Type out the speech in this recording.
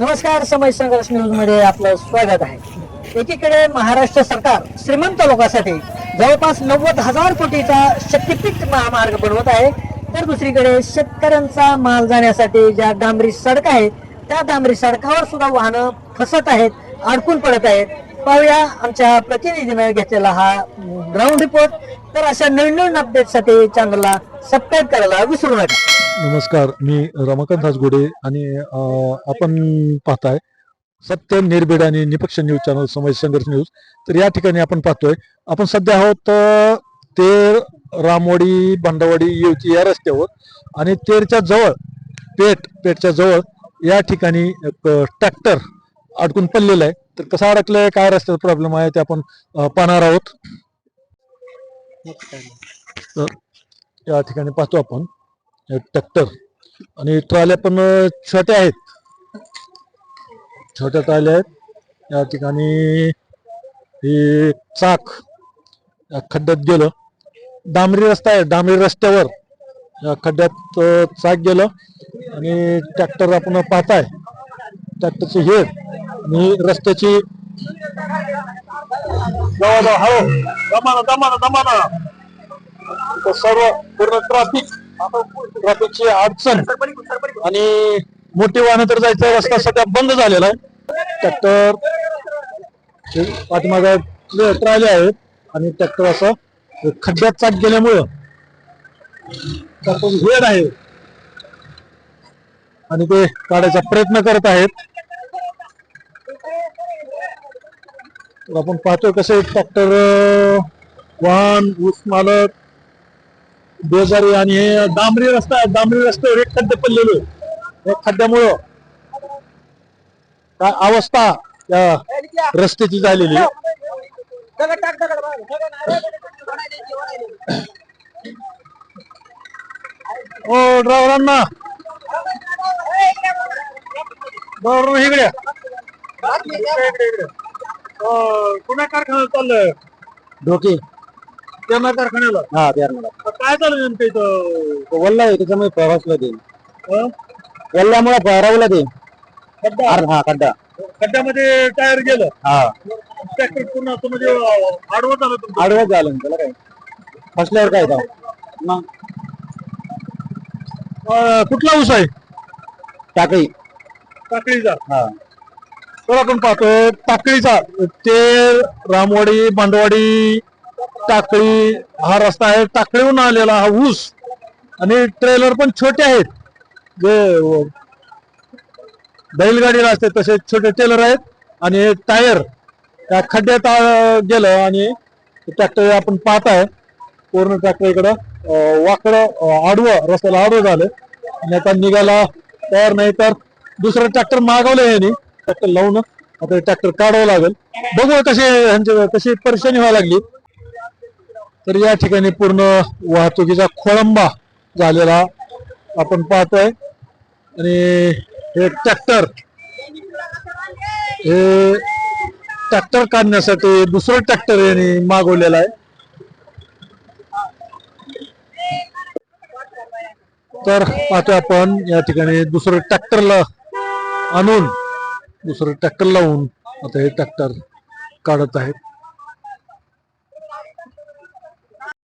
नमस्कार समय संघर्ष न्यूजमध्ये आपलं स्वागत आहे. एकीकडे महाराष्ट्र सरकार श्रीमंत लोकांसाठी जवळपास नव्वद हजार कोटीचा शक्तीपीठ महामार्ग बनवत आहे तर दुसरीकडे शेतकऱ्यांचा माल जाण्यासाठी ज्या डांबरी सडक आहेत त्या डांबरी सडकावर सुद्धा वाहनं फसत आहेत अडकून पडत आहेत. पाहूया आमच्या प्रतिनिधीने घेतलेला हा ग्राउंड रिपोर्ट तर अशा नवीन नवीन अपडेटसाठी चॅनलला सबस्क्राईब करायला विसरू नका. नमस्कार मी रमाकांत हासगुडे आणि आपण पाहताय सत्य निर्भीड आणि निपक्ष न्यूज चॅनल समाज संघर्ष न्यूज. तर या ठिकाणी आपण पाहतोय आपण सध्या आहोत अं, तेर रामवाडी भांडावाडी येवची या रस्त्यावर आणि तेरच्या जवळ पेठ पेठच्या जवळ या ठिकाणी ट्रॅक्टर अडकून पडलेलं आहे. तर कसं अडकलंय काय रस्त्याचा प्रॉब्लेम आहे ते आपण पाहणार आहोत. तर या ठिकाणी पाहतो आपण. ट्रॅक्टर आणि ट्रॉल्या पण छोट्या आहेत. छोट्या ट्रॉल्या आहेत. या ठिकाणी हे चाक या खड्ड्यात गेलं. डांबरी रस्ता आहे डांबरी रस्त्यावर या खड्ड्यात चाक गेलं. आणि ट्रॅक्टर आपण पाहताय ट्रॅक्टरची हेड आणि रस्त्याची जवळजवळ हळू दमाना दमाना दमाना सर्व पूर्ण ट्रॅफिक ट्रॅफिकची अडचण आणि मोठी वाहनं तर जायचा रस्ता सध्या बंद झालेला आहे. ट्रॅक्टर पाठीमागे ट्रायले आहेत आणि ट्रॅक्टर असं खड्ड्यात चाक गेल्यामुळं ट्रॅक्टर वेळ आहे. आणि ते काढायचा प्रयत्न करत आहेत. तर आपण पाहतोय कसे ट्रॅक्टर वाहन ऊस मालक बेजारी आणि हे डांबरी रस्ता आहे. डांबरी रस्त्यावर एक खड्डे पडलेले या खड्ड्यामुळं काय अवस्था या रस्त्याची झालेली हो ड्रायव्हरांना. ड्रायव्हर इकडे या. कारखाना चाललंय? डोके त्यांना कारखान्याला हा काय चालू नेमकं इथं? वल्ला आहे त्याच्यामुळे फवासला दे हं? वल्ल्यामुळे फवारावला दे खड्डा? अरे हा खड्डा. खड्ड्यामध्ये टायर गेलं. हा. ट्रॅक्टर पूर्ण असं म्हणजे अं, आडवं झालं तुमचं? आडवत झालं ना त्याला काय? फसल्यावर काय जाऊ मग? अं, कुठला ऊस आहे? टाकळी. टाकळीचा? हा. तर आपण पाहतो टाकळीचा. ते रामवाडी बांडवाडी टाकळी हा रस्ता आहे टाकळीहून आलेला हा ऊस. आणि ट्रेलर पण छोटे आहेत. जे बैलगाडीला असते तसे छोटे ट्रेलर आहेत. आणि हे टायर त्या खड्ड्यात गेलं आणि ट्रॅक्टर आपण पाहत आहे पूर्ण ट्रॅक्टर इकडं वाकड वाकडं आडवं रस्त्याला आडवं झालं. आणि आता निघायला तयार नाही तर दुसरं ट्रॅक्टर मागवलं यांनी. ट्रॅक्टर लावून आता ट्रॅक्टर काढावं लागेल. बघू कसे ह्यांचे कशी परेशानी व्हायला लागली. तर या ठिकाणी पूर्ण वाहतुकीचा खोळंबा झालेला आपण पाहतोय. आणि हे ट्रॅक्टर हे ट्रॅक्टर काढण्यासाठी दुसरं ट्रॅक्टर यांनी मागवलेलं आहे. तर पाहतोय आपण या ठिकाणी दुसरं ट्रॅक्टरला आणून दुसरं ट्रॅक्टर लावून आता हे ट्रॅक्टर काढत आहेत.